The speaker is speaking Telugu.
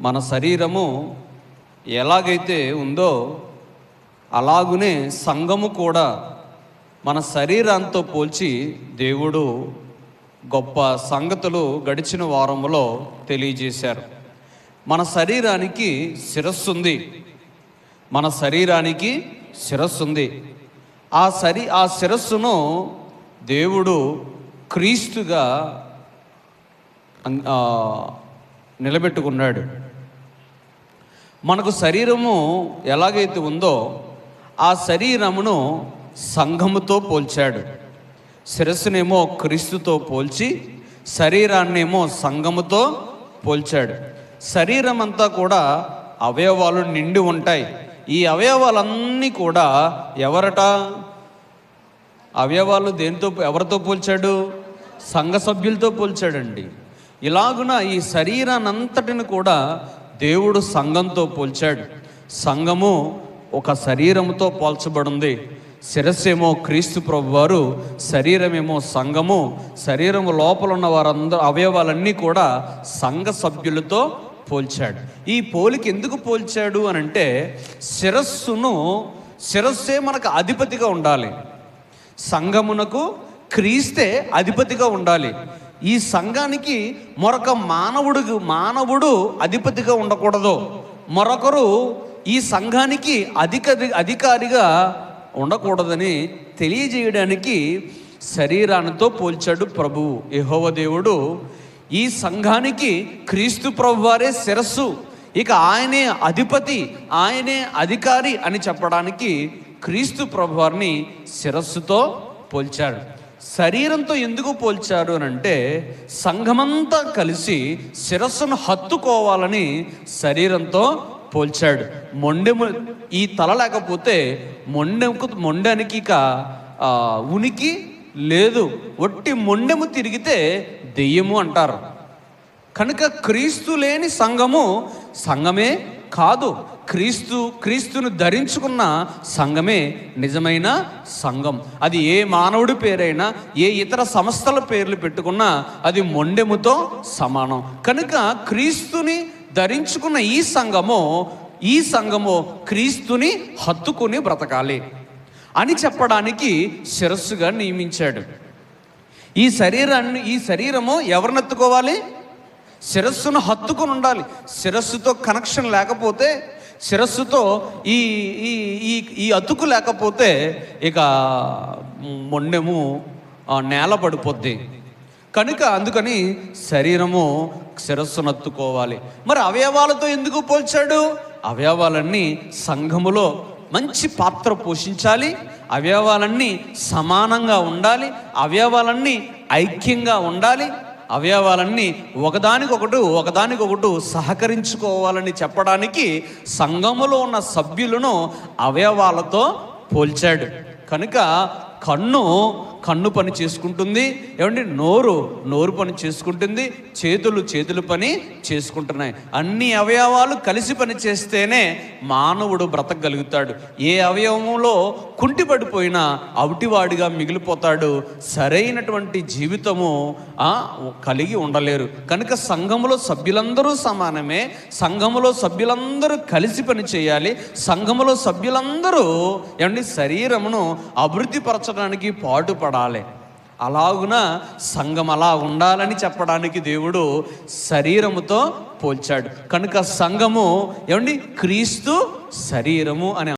మన శరీరము ఎలాగైతే ఉందో అలాగునే సంఘము కూడా మన శరీరంతో పోల్చి దేవుడు గొప్ప సంగతులు గడిచిన వారంలో తెలియజేశారు. మన శరీరానికి శిరస్సు ఉంది మన శరీరానికి శిరస్సు ఉంది ఆ శరీ ఆ శిరస్సును దేవుడు క్రీస్తుగా నిలబెట్టుకున్నాడు. మనకు శరీరము ఎలాగైతే ఉందో ఆ శరీరమును సంఘముతో పోల్చాడు. శిరస్సునేమో క్రీస్తుతో పోల్చి శరీరాన్నేమో సంఘముతో పోల్చాడు. శరీరం అంతా కూడా అవయవాలు నిండి ఉంటాయి. ఈ అవయవాలన్నీ కూడా ఎవరట? అవయవాలు దేనితో ఎవరితో పోల్చాడు? సంఘ సభ్యులతో పోల్చాడండి. ఇలాగున ఈ శరీరానంతటిని కూడా దేవుడు సంఘంతో పోల్చాడు. సంఘము ఒక శరీరముతో పోల్చబడింది. శిరస్సేమో క్రీస్తు ప్రభు వారు శరీరమేమో సంఘము శరీరము లోపల ఉన్న వారందరూ అవయవాలన్నీ కూడా సంఘ సభ్యులతో పోల్చాడు. ఈ పోలిక ఎందుకు పోల్చాడు అని అంటే శిరస్సును శిరస్సే మనకు అధిపతిగా ఉండాలి. సంఘమునకు క్రీస్తే అధిపతిగా ఉండాలి. ఈ సంఘానికి మరొక మానవుడు మానవుడు అధిపతిగా ఉండకూడదు. మరొకరు ఈ సంఘానికి అధిక అధికారిగా ఉండకూడదని తెలియజేయడానికి శరీరానితో పోల్చాడు ప్రభువు యహోవ దేవుడు ఈ సంఘానికి క్రీస్తు ప్రభువారే శిరస్సు. ఇక ఆయనే అధిపతి ఆయనే అధికారి అని చెప్పడానికి క్రీస్తు ప్రభువారిని శిరస్సుతో పోల్చాడు. శరీరంతో ఎందుకు పోల్చారు అని అంటే సంఘమంతా కలిసి శిరస్సును హత్తుకోవాలని శరీరంతో పోల్చాడు. మొండెము ఈ తల లేకపోతే మొండెముకు మొండెనికి ఇక ఉనికి లేదు. ఒట్టి మొండెము తిరిగితే దెయ్యము అంటారు. కనుక క్రీస్తు లేని సంఘము సంఘమే కాదు. క్రీస్తు క్రీస్తును ధరించుకున్న సంఘమే నిజమైన సంఘం. అది ఏ మానవుడి పేరైనా ఏ ఇతర సంస్థల పేర్లు పెట్టుకున్నా అది మొండెముతో సమానం. కనుక క్రీస్తుని ధరించుకున్న ఈ సంఘము ఈ సంఘము క్రీస్తుని హత్తుకుని బ్రతకాలి అని చెప్పడానికి శిరస్సుగా నియమించాడు. ఈ శరీరాన్ని ఈ శరీరము ఎవరిని ఎత్తుకోవాలి శిరస్సును హత్తుకొని ఉండాలి శిరస్సుతో కనెక్షన్ లేకపోతే శిరస్సుతో ఈ ఈ ఈ ఈ అతుకు లేకపోతే ఇక మొండెము నేల పడిపోద్ది. కనుక అందుకని శరీరము శిరస్సును అత్తుకోవాలి మరి అవయవాలతో ఎందుకు పోల్చాడు? అవయవాలన్నీ సంఘములో మంచి పాత్ర పోషించాలి. అవయవాలన్నీ సమానంగా ఉండాలి. అవయవాలన్నీ ఐక్యంగా ఉండాలి. అవయవాలన్నీ ఒకదానికొకటి ఒకదానికొకటి సహకరించుకోవాలని చెప్పడానికి సంఘములో ఉన్న సభ్యులను అవయవాలతో పోల్చాడు. కనుక కన్ను కన్ను పని చేసుకుంటుంది. ఏమండి? నోరు నోరు పని చేసుకుంటుంది. చేతులు చేతులు పని చేసుకుంటున్నాయి. అన్ని అవయవాలు కలిసి పని చేస్తేనే మానవుడు బ్రతకగలుగుతాడు. ఏ అవయవంలో కుంటిపడిపోయినా అవిటివాడిగా మిగిలిపోతాడు. సరైనటువంటి జీవితము కలిగి ఉండలేరు. కనుక సంఘములో సభ్యులందరూ సమానమే. సంఘములో సభ్యులందరూ కలిసి పని చేయాలి. సంఘములో సభ్యులందరూ ఏమండి? శరీరమును అభివృద్ధిపరచడానికి పాటుపడాలి. అలాగున సంఘం అలా ఉండాలని చెప్పడానికి దేవుడు శరీరముతో పోల్చాడు. కనుక సంఘము ఏమండి? క్రీస్తు శరీరము అనే